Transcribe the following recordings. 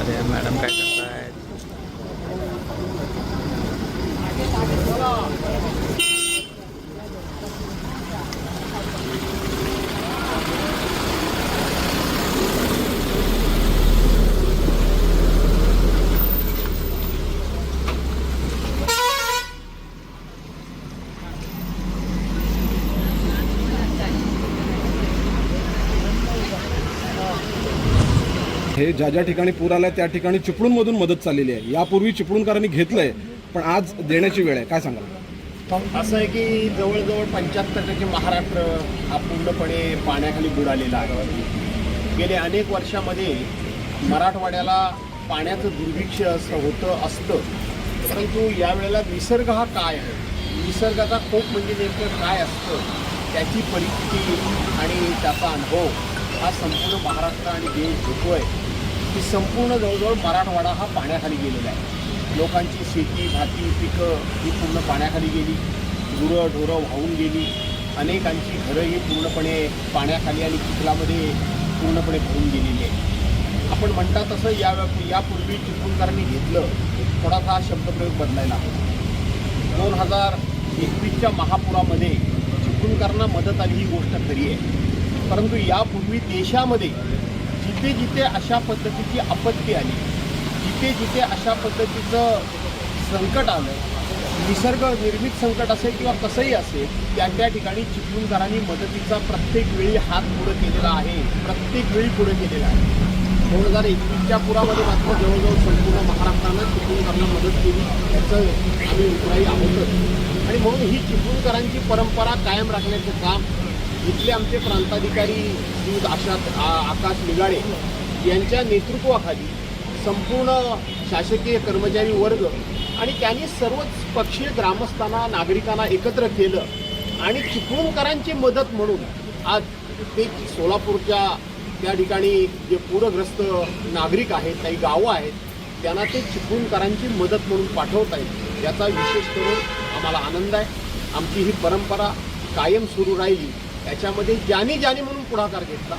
अरे मैडम काय करतायत हे ज्या ज्या ठिकाणी पूर आला त्या ठिकाणी चिपळूणमधून मदत चाललेली आहे. यापूर्वी चिपळूणकरांनी आहे पण आज देण्याची वेळ आहे. काय सांगाल? असं आहे की जवळजवळ पंच्याहत्तर टक्के महाराष्ट्र हा पूर्णपणे पाण्याखाली बुडालेला आहे. गेले अनेक वर्षामध्ये मराठवाड्याला पाण्याचं दुर्भिक्ष असं होतं असतं. परंतु यावेळेला निसर्ग हा काय आहे? निसर्गाचा कोप म्हणजे नेमकं काय असतं? त्याची परिस्थिती आणि त्याचा अनुभव हा संपूर्ण महाराष्ट्र आणि देश घेतो आहे की संपूर्ण जवळजवळ मराठवाडा हा पाण्याखाली गेलेला आहे. लोकांची शेती भाती पिकं ही पूर्ण पाण्याखाली गेली गुरं ढोरं वाहून गेली. अनेकांची घरं ही पूर्णपणे पाण्याखाली आणि चिखलामध्ये पूर्णपणे भरून गेलेली आहे आपण म्हणता तसं या यापूर्वी चिपळूणकरांनी घेतलं थोडासा हा शब्दप्रयोग बदलायला हवा. दोन हजार एकवीसच्या महापुरामध्ये चिपळूणकरांना मदत आली ही गोष्ट खरी आहे. परंतु यापूर्वी देशामध्ये जिथे जिथे अशा पद्धतीची आपत्ती आली जिथे जिथे अशा पद्धतीचं संकट आलं निसर्ग निर्मित संकट असेल किंवा कसंही असेल त्या त्या ठिकाणी चिपळूणकरांनी मदतीचा प्रत्येक वेळी हात पुढे केलेला आहे प्रत्येक वेळी पुढे केलेला आहे. दोन हजार एकवीसच्या पुरामध्ये मात्र जवळजवळ संपूर्ण महाराष्ट्रानं चिपळूणकरांना मदत केली याचं आम्ही उत्तराही आहोतच. आणि म्हणून ही चिपळूणकरांची परंपरा कायम राखण्याचं काम इथले आमचे प्रांताधिकारी श्री आशा आ- आकाश निगाळे यांच्या नेतृत्वाखाली संपूर्ण शासकीय कर्मचारी वर्ग आणि त्यांनी सर्वच पक्षीय ग्रामस्थांना नागरिकांना एकत्र केलं आणि चिपळूणकरांची मदत म्हणून आज ते सोलापूरच्या त्या ठिकाणी जे पूरग्रस्त नागरिक आहेत काही गावं आहेत त्यांना ते चिपळूणकरांची मदत म्हणून पाठवत आहेत याचा विशेष करून आम्हाला आनंद आहे. आमची ही परंपरा कायम सुरू राहिली. याच्यामध्ये ज्यांनी ज्यांनी म्हणून पुढाकार घेतला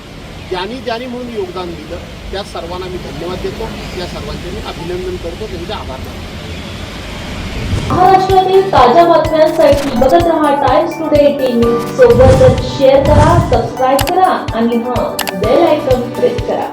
ज्यांनी ज्यांनी म्हणून योगदान दिलं त्या सर्वांना मी धन्यवाद देतो. त्या सर्वांचे मी अभिनंदन करतो. त्यांचे आभार मानतो. महाराष्ट्रातील ताज्या बातम्यांसाठी बघत रहा टाइम्स टुडे टीव्ही. सोबतच शेअर करा सबस्क्राईब करा आणि हां बेल आयकॉन प्रेस करा.